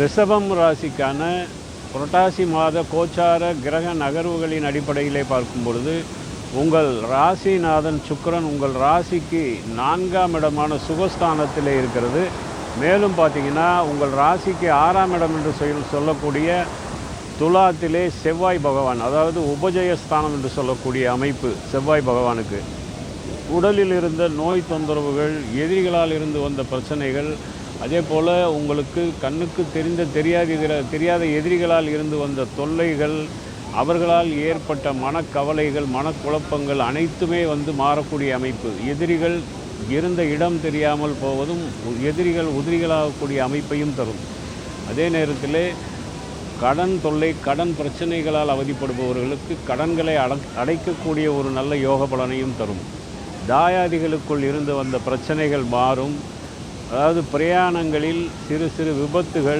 ரிஷபம் ராசிக்கான புரட்டாசி மாத கோச்சார கிரக நகர்வுகளின் அடிப்படையிலே பார்க்கும் பொழுது உங்கள் ராசிநாதன் சுக்கிரன் உங்கள் ராசிக்கு நான்காம் இடமான சுகஸ்தானத்தில் இருக்கிறது. மேலும் பார்த்தீங்கன்னா உங்கள் ராசிக்கு ஆறாம் இடம் என்று சொல் சொல்லக்கூடிய துலாத்திலே செவ்வாய் பகவான் அதாவது உபஜயஸ்தானம் என்று சொல்லக்கூடிய அமைப்பு செவ்வாய் பகவானுக்கு. உடலில் இருந்த நோய் தொந்தரவுகள் எதிரிகளால் இருந்து வந்த பிரச்சனைகள் அதே போல் உங்களுக்கு கண்ணுக்கு தெரிந்த தெரியாத தெரியாத எதிரிகளால் இருந்து வந்த தொல்லைகள் அவர்களால் ஏற்பட்ட மனக்கவலைகள் மனக்குழப்பங்கள் அனைத்துமே வந்து மாறக்கூடிய அமைப்பு. எதிரிகள் இருந்த இடம் தெரியாமல் போவதும் எதிரிகள் உதிரிகளாகக்கூடிய அமைப்பையும் தரும். அதே நேரத்தில் கடன் தொல்லை கடன் பிரச்சனைகளால் அவதிப்படுபவர்களுக்கு கடன்களை அட அடைக்கக்கூடிய ஒரு நல்ல யோக பலனையும் தரும். தாயாதிகளுக்குள் இருந்து வந்த பிரச்சனைகள் மாறும். அதாவது பிரயாணங்களில் சிறு சிறு விபத்துகள்